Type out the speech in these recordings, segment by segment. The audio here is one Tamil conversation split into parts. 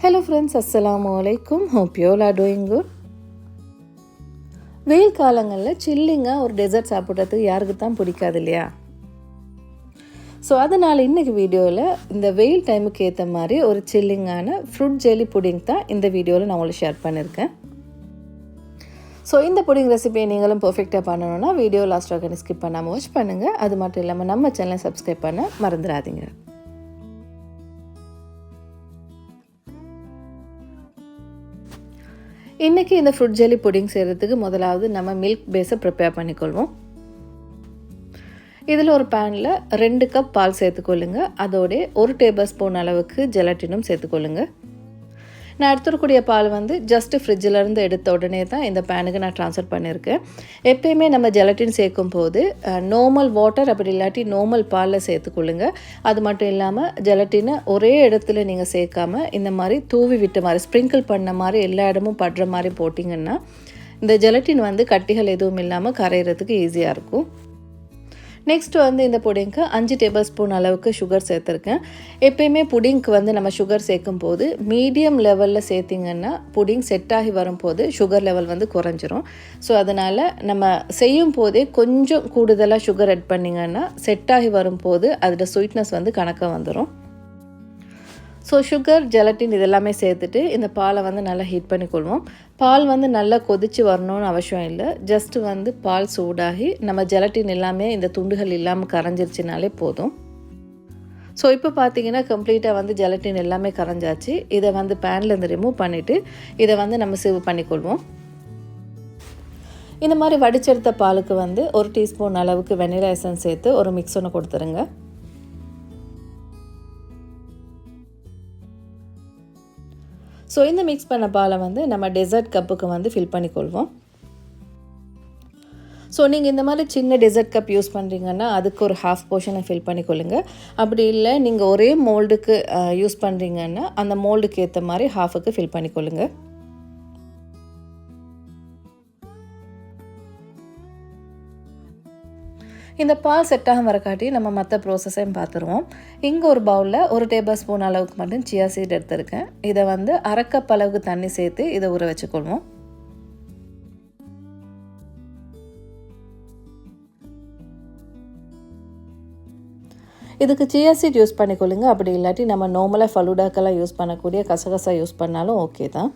ஹலோ ஃப்ரெண்ட்ஸ் அஸ்ஸலாமு வலைக்கும் hope you are doing good வெயில் காலங்களில் சில்லிங்காக ஒரு டெசர்ட் சாப்பிட்றதுக்கு யாருக்கு தான் பிடிக்காது இல்லையா? ஸோ அதனால் இன்றைக்கி வீடியோவில் இந்த வெயில் டைமுக்கு ஏற்ற மாதிரி ஒரு சில்லிங்கான ஃப்ரூட் ஜெல்லி புடிங் தான் இந்த வீடியோவில் நான் உங்களுக்கு ஷேர் பண்ணியிருக்கேன் ஸோ இந்த புடிங் ரெசிபியை நீங்களும் பர்ஃபெக்டாக பண்ணணும்னா வீடியோ லாஸ்ட் வரைக்கும் ஸ்கிப் பண்ணாமல் வாட்ச் பண்ணுங்கள் அது மட்டும் இல்லாமல் நம்ம சேனலை சப்ஸ்கிரைப் பண்ண மறந்துடாதீங்க. இன்றைக்கி இந்த ஃப்ரூட் ஜெல்லி புடிங் செய்கிறதுக்கு முதலாவது நம்ம மில்க் பேஸை ப்ரிப்பேர் பண்ணிக்கொள்வோம். இதில் ஒரு பேனில் ரெண்டு கப் பால் சேர்த்துக்கொள்ளுங்க. அதோடய ஒரு டேபிள் ஸ்பூன் அளவுக்கு ஜெலட்டினும் சேர்த்துக்கொள்ளுங்கள் நான் எடுத்துருக்கூடிய பால் வந்து ஜஸ்ட்டு ஃப்ரிட்ஜிலேருந்து எடுத்த உடனே தான் இந்த பேனுக்கு நான் ட்ரான்ஸ்ஃபர் பண்ணியிருக்கேன் எப்பயுமே நம்ம ஜெலட்டின் சேர்க்கும் போது நார்மல் வாட்டர் அப்படி இல்லாட்டி நார்மல் பாலில் சேர்த்துக்கொள்ளுங்க. அது மட்டும் இல்லாமல் ஜெலட்டினை ஒரே இடத்துல நீங்கள் சேர்க்காம இந்த மாதிரி தூவி விட்ட மாதிரி ஸ்ப்ரிங்கிள் பண்ண மாதிரி எல்லா இடமும் படுற மாதிரி போட்டிங்கன்னா இந்த ஜெலட்டின் வந்து கட்டிகள் எதுவும் இல்லாமல் கரையிறதுக்கு ஈஸியாக இருக்கும். நெக்ஸ்ட் வந்து இந்த புடிங்க்கு அஞ்சு டேபிள் ஸ்பூன் அளவுக்கு சுகர் சேர்த்துருக்கேன். எப்பயுமே புடிங்க்கு வந்து நம்ம சுகர் சேர்க்கும் போது மீடியம் லெவலில் சேர்த்திங்கன்னா புடிங் செட் ஆகி வரும்போது சுகர் லெவல் வந்து குறைஞ்சிரும். ஸோ அதனால் நம்ம செய்யும் போதே கொஞ்சம் கூடுதலாக சுகர் ஆட் பண்ணிங்கன்னா செட் ஆகி வரும்போது அதோட ஸ்வீட்னஸ் வந்து கணக்காக வந்துடும் ஸோ சுகர் ஜெலட்டின் இதெல்லாமே சேர்த்துட்டு இந்த பாலை வந்து நல்லா ஹீட் பண்ணிக்கொள்வோம். பால் வந்து நல்லா கொதித்து வரணும்னு அவசியம் இல்லை. ஜஸ்ட்டு வந்து பால் சூடாகி நம்ம ஜெலட்டின் எல்லாமே இந்த துண்டுகள் இல்லாமல் கரைஞ்சிருச்சுனாலே போதும். ஸோ இப்போ பார்த்தீங்கன்னா கம்ப்ளீட்டாக வந்து ஜெலட்டின் எல்லாமே கரைஞ்சாச்சு. இதை வந்து பேனில் இருந்து ரிமூவ் பண்ணிவிட்டு இதை வந்து நம்ம சிவ் பண்ணிக்கொள்வோம். இந்த மாதிரி வடிச்செடுத்த பாலுக்கு வந்து ஒரு டீஸ்பூன் அளவுக்கு வெனிலா எசன்ஸ் சேர்த்து ஒரு மிக்ஸ் ஒன்று கொடுத்துருங்க. ஸோ இந்த மிக்ஸ் பண்ண பாலை வந்து நம்ம டெசர்ட் கப்புக்கு வந்து ஃபில் பண்ணிக்கொள்வோம். ஸோ நீங்கள் இந்த மாதிரி சின்ன டெசர்ட் கப் யூஸ் பண்ணுறீங்கன்னா அதுக்கு ஒரு ஹாஃப் போர்ஷனை ஃபில் பண்ணிக்கொள்ளுங்க. அப்படி இல்லை நீங்கள் ஒரே மோல்டுக்கு யூஸ் பண்ணுறீங்கன்னா அந்த மோல்டுக்கு ஏற்ற மாதிரி ஹாஃபுக்கு ஃபில் பண்ணிக்கொள்ளுங்கள் இந்த பால் செட்டாக வரக்காட்டி நம்ம மற்ற ப்ராசஸையும் பார்த்துருவோம் இங்கே ஒரு பவுலில் ஒரு டேபிள் ஸ்பூன் அளவுக்கு மட்டும் சியா சீட் எடுத்திருக்கேன். இதை வந்து அரைக்கப் அளவுக்கு தண்ணி சேர்த்து இதை ஊற வச்சுக்கொள்வோம். இதுக்கு சியா சீட் யூஸ் பண்ணிக்கொள்ளுங்க. அப்படி இல்லாட்டி நம்ம நார்மலாக ஃபலூடாக்கெல்லாம் யூஸ் பண்ணக்கூடிய கசகசா யூஸ் பண்ணாலும் ஓகே தான்.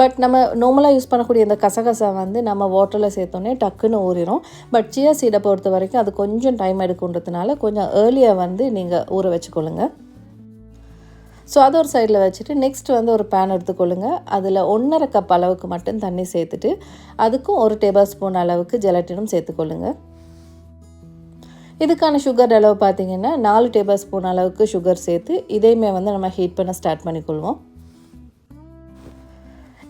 பட் நம்ம நார்மலாக யூஸ் பண்ணக்கூடிய இந்த கசகசா வந்து நம்ம வாட்டரில் சேர்த்தோன்னே டக்குன்னு ஊறிடும் பட் சியா சீடை பொறுத்த வரைக்கும் அது கொஞ்சம் டைம் எடுக்குன்றதுனால கொஞ்சம் ஏர்லியாக வந்து நீங்கள் ஊற வச்சுக்கொள்ளுங்க. ஸோ அது ஒரு சைடில் வச்சுட்டு நெக்ஸ்ட் வந்து ஒரு பேன் எடுத்துக்கொள்ளுங்க. அதில் ஒன்றரை கப் அளவுக்கு மட்டும் தண்ணி சேர்த்துட்டு அதுக்கும் ஒரு டேபிள் ஸ்பூன் அளவுக்கு ஜெலட்டினும் சேர்த்துக்கொள்ளுங்க. இதுக்கான சுகர் அளவு பார்த்திங்கன்னா நாலு டேபிள் ஸ்பூன் அளவுக்கு சுகர் சேர்த்து இதையுமே வந்து நம்ம ஹீட் பண்ண ஸ்டார்ட் பண்ணிக்கொள்வோம்.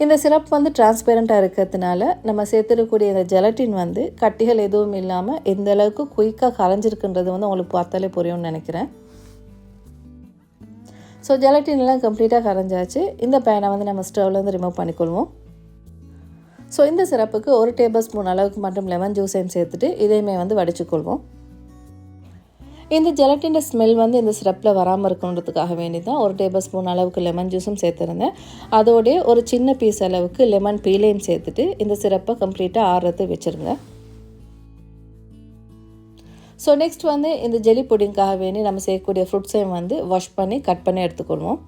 இந்த சிரப் வந்து டிரான்ஸ்பேரண்ட்டாக இருக்கிறதுனால நம்ம சேர்த்துடக்கூடிய இந்த ஜெலட்டின் வந்து கட்டிகள் எதுவும் இல்லாமல் எந்த அளவுக்கு குயிக்காக கரைஞ்சிருக்குன்றது வந்து உங்களுக்கு பார்த்தாலே புரியும்னு நினைக்கிறேன். ஸோ ஜெலட்டின்லாம் கம்ப்ளீட்டாக கரைஞ்சாச்சு. இந்த பேனை வந்து நம்ம ஸ்டவ்லேருந்து ரிமூவ் பண்ணிக்கொள்வோம். ஸோ இந்த சிரப்புக்கு ஒரு டேபிள் ஸ்பூன் அளவுக்கு மட்டும் லெமன் ஜூஸையும் சேர்த்துட்டு இதையுமே வந்து வடிச்சுக்கொள்வோம். இந்த ஜெலட்டின் ஸ்மெல் வந்து இந்த சிரப்பில் வராமல் இருக்கணுன்றதுக்காக வேண்டி தான் ஒரு டேபிள் ஸ்பூன் அளவுக்கு லெமன் ஜூஸும் சேர்த்துருந்தேன். அதோடைய ஒரு சின்ன பீஸ் அளவுக்கு லெமன் பீலையும் சேர்த்துட்டு இந்த சிரப்பை கம்ப்ளீட்டாக ஆறுறது வச்சுருங்க ஸோ நெக்ஸ்ட் வந்து இந்த ஜெலி புடிங்காக வேண்டி நம்ம செய்யக்கூடிய ஃப்ரூட்ஸையும் வந்து வாஷ் பண்ணி கட் பண்ணி எடுத்துக்கொள்வோம்.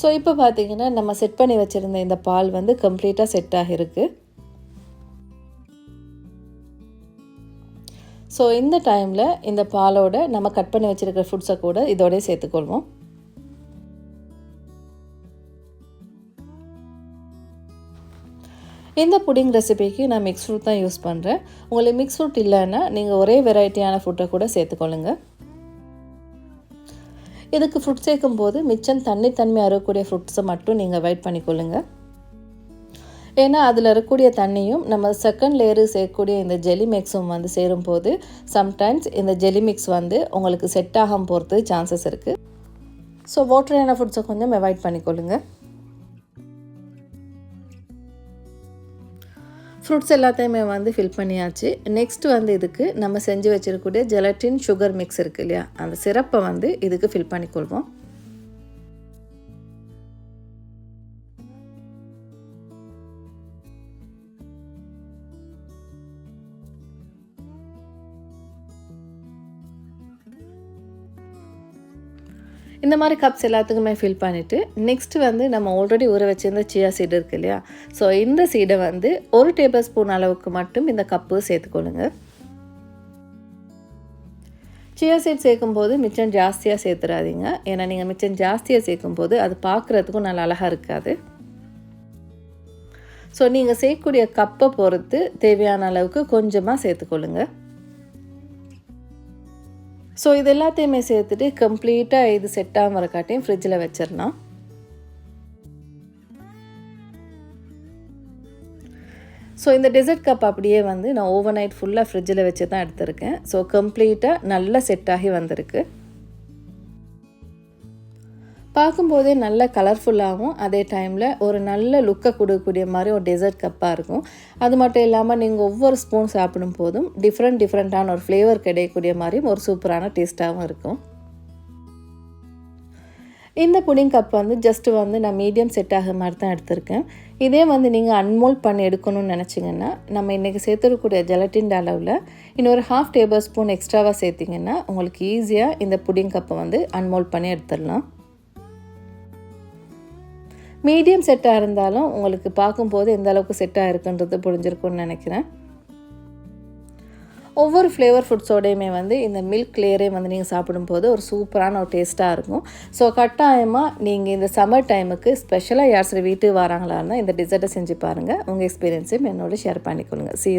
ஸோ இப்போ பார்த்தீங்கன்னா நம்ம செட் பண்ணி வச்சுருந்த இந்த பால் வந்து கம்ப்ளீட்டாக செட் ஆகிருக்கு ஸோ இந்த டைமில் இந்த பாலோட நம்ம கட் பண்ணி வச்சுருக்கிற ஃபுட்ஸை கூட இதோடய சேர்த்துக்கொள்வோம். இந்த புடிங் ரெசிபிக்கு நான் மிக்ஸ் ஃப்ரூட் தான் யூஸ் பண்ணுறேன் உங்களுக்கு மிக்ஸ் ஃப்ரூட் இல்லைன்னா நீங்கள் ஒரே வெரைட்டியான ஃபுட்டை கூட சேர்த்துக்கொள்ளுங்க. இதுக்கு ஃப்ரூட் சேர்க்கும் போது மிச்சம் தண்ணி தன்மை அறக்கூடிய ஃப்ரூட்ஸை மட்டும் நீங்கள் அவாய்ட் பண்ணிக்கொள்ளுங்கள் ஏன்னா அதில் இருக்கக்கூடிய தண்ணியும் நம்ம செகண்ட் லேயரு சேர்க்கக்கூடிய இந்த ஜெலி மிக்ஸும் வந்து சேரும்போது சம்டைம்ஸ் இந்த ஜெலி மிக்ஸ் வந்து உங்களுக்கு செட் ஆகாமல் போகிறது சான்சஸ் இருக்குது ஸோ வாட்டரான ஃபுட்ஸை கொஞ்சம் அவாய்ட் பண்ணிக்கொள்ளுங்க. ஃப்ரூட்ஸ் எல்லாத்தையுமே வந்து ஃபில் பண்ணியாச்சு. நெக்ஸ்ட் வந்து இதுக்கு நம்ம செஞ்சு வச்சிருக்கக்கூடிய ஜெலட்டின் சுகர் மிக்ஸ் இருக்கு இல்லையா? அந்த சிரப்பை வந்து இதுக்கு ஃபில் பண்ணிக்கொள்வோம். இந்த மாதிரி கப்ஸ் எல்லாத்துக்குமே ஃபில் பண்ணிவிட்டு நெக்ஸ்ட் வந்து நம்ம ஆல்ரெடி ஊற வச்சிருந்த சியா சீடு இருக்கு இல்லையா? ஸோ இந்த சீடை வந்து ஒரு டேபிள் ஸ்பூன் அளவுக்கு மட்டும் இந்த கப்பு சேர்த்துக்கொள்ளுங்க. சியா சீட் சேர்க்கும்போது மிச்சம் ஜாஸ்தியாக சேர்த்துறாதீங்க. ஏன்னா நீங்கள் மிச்சம் ஜாஸ்தியாக சேர்க்கும்போது அது பார்க்குறதுக்கும் நல்லா அழகாக இருக்காது. ஸோ நீங்கள் சேர்க்கக்கூடிய கப்பை பொறுத்து தேவையான அளவுக்கு கொஞ்சமாக சேர்த்துக்கொள்ளுங்கள் ஸோ இது எல்லாத்தையுமே சேர்த்துட்டு கம்ப்ளீட்டாக இது செட் ஆகும் வரக்காட்டையும் ஃப்ரிட்ஜில் வச்சிடலாம். ஸோ இந்த டெசர்ட் கப் அப்படியே வந்து நான் ஓவர் நைட் ஃபுல்லாக ஃப்ரிட்ஜில் வச்சு தான் எடுத்திருக்கேன். ஸோ கம்ப்ளீட்டாக நல்லா செட் ஆகி வந்திருக்கு. பார்க்கும்போதே நல்ல கலர்ஃபுல்லாகவும் அதே டைமில் ஒரு நல்ல லுக்கை கொடுக்கக்கூடிய மாதிரி ஒரு டெசர்ட் கப்பாக இருக்கும். அது மட்டும் இல்லாமல் நீங்கள் ஒவ்வொரு ஸ்பூன் சாப்பிடும் போதும் டிஃப்ரெண்ட் டிஃப்ரெண்ட்டான ஒரு ஃப்ளேவர் கிடைக்கக்கூடிய மாதிரியும் ஒரு சூப்பரான டேஸ்ட்டாகவும் இருக்கும். இந்த புடிங் கப் வந்து ஜஸ்ட்டு வந்து நான் மீடியம் செட் ஆகிற மாதிரி தான் எடுத்திருக்கேன். இதே வந்து நீங்கள் அன்மோல்ட் பண்ணி எடுக்கணும்னு நினச்சிங்கன்னா நம்ம இன்றைக்கி சேர்த்துருக்கூடிய ஜெலட்டின் அளவில் இன்னொரு ஹாஃப் டேபிள் ஸ்பூன் எக்ஸ்ட்ராவாக சேர்த்திங்கன்னா உங்களுக்கு ஈஸியாக இந்த புடிங் கப்பை வந்து அன்மோல்ட் பண்ணி எடுத்துடலாம். மீடியம் செட்டாக இருந்தாலும் உங்களுக்கு பார்க்கும்போது எந்த அளவுக்கு செட்டாக இருக்குன்றது புரிஞ்சிருக்கும்னு நினைக்கிறேன். ஒவ்வொரு ஃப்ளேவர் ஃபுட்ஸோடையுமே வந்து இந்த மில்க் லேயரே வந்து நீங்கள் சாப்பிடும்போது ஒரு சூப்பரான ஒரு டேஸ்ட்டாக இருக்கும். ஸோ கட்டாயமாக நீங்கள் இந்த சம்மர் டைமுக்கு ஸ்பெஷலாக யார் சார் வீட்டுக்கு வராங்களா இருந்தால் இந்த டிசர்ட்டை செஞ்சு பாருங்கள் உங்கள் எக்ஸ்பீரியன்ஸையும் என்னோட ஷேர் பண்ணிக்கொள்ளுங்கள் சி